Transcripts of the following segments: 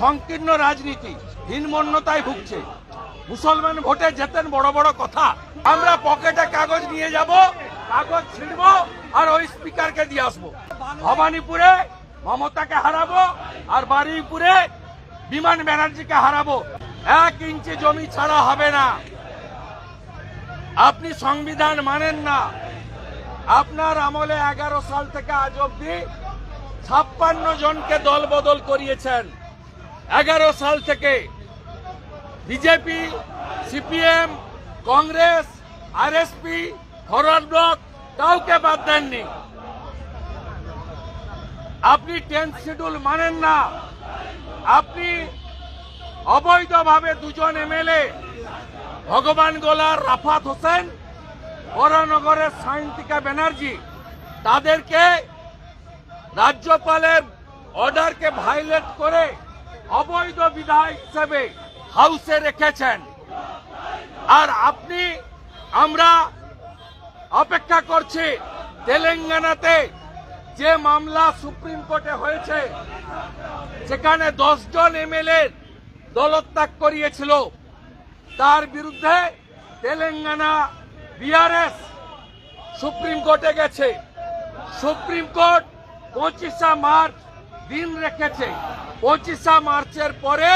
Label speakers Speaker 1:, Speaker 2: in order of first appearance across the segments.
Speaker 1: সংকীর্ণ রাজনীতি, হীনমন্যতায় ভুগছে। মুসলমান ভোটে যেতেন বড় বড় কথা। আমরা পকেটে কাগজ নিয়ে যাব, কাগজ ছিড়ব, আর ওই স্পিকারকে দিয়ে আসব। ভবানীপুরে মমতাকে হারাবো, আর বারুইপুরে বিমান ব্যানার্জিকে হারাবো। এক ইঞ্চি জমি ছাড়া হবে না। আপনি সংবিধান মানেন না। আপনার আমলে এগারো সাল থেকে আজ অব্দি ছাপ্পান্ন জনকে দল বদল করিয়েছেন। এগারো সাল থেকে বিজেপি, সিপিএম, কংগ্রেস আর আরএসপি ফরওয়ার্ড ব্লক কাউকে বাদ দেননি। আপনি টেন্থ শিডিউল মানেন না। আপনি অবৈধভাবে দুজন এমএলএ, ভগবান গোলার রাফাত হোসেন বরানগরের সায়ন্তিকা ব্যানার্জি, তাদেরকে রাজ্যপালের অর্ডারকে ভাইলেট করে অবৈধ বিধায়ক হিসেবে হাউসে রেখেছেন। আর আপনি, আমরা অপেক্ষা করছি তেলেঙ্গানাতে যে মামলা সুপ্রিম কোর্টে হয়েছে সেখানে জন এমএলএ দলত্যাগ করিয়েছিল। তার বিরুদ্ধে তেলেঙ্গানা বিআরএস সুপ্রিম কোর্টে গেছে। সুপ্রিম কোর্ট পঁচিশা মার্চ দিন রেখেছে। পঁচিশা মার্চের পরে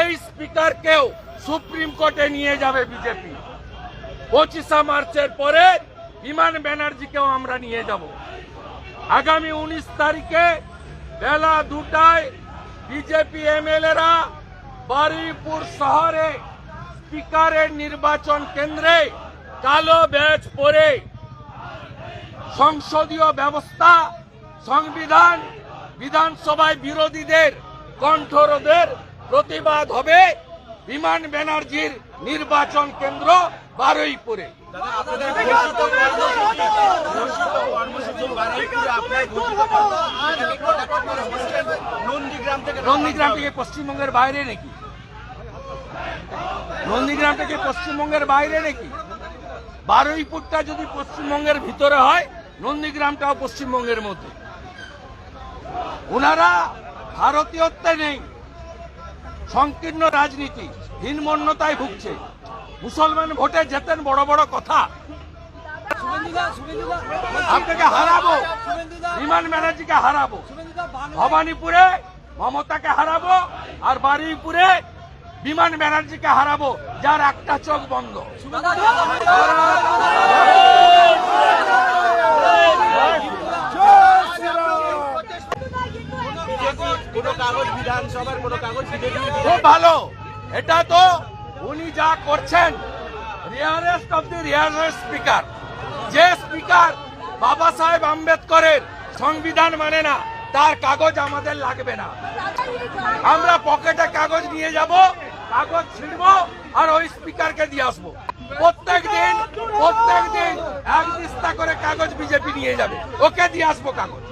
Speaker 1: এই স্পিকারকেও সুপ্রিম কোর্টে নিয়ে যাবে বিজেপি। পঁচিশা মার্চের পরে বিমান ব্যানার্জিকেও আমরা নিয়ে যাব। আগামী উনিশ তারিখে বেলা দুটায় বিজেপি এমএলএরা বারুইপুর শহরে স্পিকারের নির্বাচন কেন্দ্রে কালো ব্যাচ পরে সংসদীয় ব্যবস্থা, সংবিধান, বিধানসভায় বিরোধীদের কণ্ঠরোধের প্রতিবাদ হবে বিমান ব্যানার্জির নির্বাচন কেন্দ্র বারুইপুরে।
Speaker 2: নন্দীগ্রাম থেকে
Speaker 1: পশ্চিমবঙ্গের বাইরে নাকি? নন্দীগ্রাম থেকে পশ্চিমবঙ্গের বাইরে নাকি? বারুইপুরটা যদি পশ্চিমবঙ্গের ভিতরে হয় নন্দীগ্রামটাও পশ্চিমবঙ্গের মধ্যে। ওনারা ভারতীয়ত্বে নেই। সংকীর্ণ রাজনীতি, হীনমন্যতায় ভুগছে। মুসলমান ভোটে যেতেন বড় বড় কথা। আপনাকে হারাবো। বিমান ব্যানার্জিকে হারাবো। ভবানীপুরে মমতাকে হারাবো আর বারুইপুরে বিমান ব্যানার্জিকে হারাবো, যার একটা চোখ বন্ধ
Speaker 2: বিজেপি কোনো কাগজ বিধানসভার কোনো কাগজ
Speaker 1: খুব ভালো। এটা তো উনি যা করছেন rarest of the rarest speaker. যে স্পিকার বাবা সাহেব আম্বেদকরের সংবিধান মানে না তার কাগজ আমাদের লাগবে না। আমরা পকেটে কাগজ নিয়ে যাব কাগজ ছিড়ব আর ওই স্পিকারকে দিয়ে আসব। প্রত্যেক দিন প্রত্যেক দিন এক দিস্তা করে কাগজ বিজেপি নিয়ে যাবে। ওকে দিয়ে আসব কাগজ।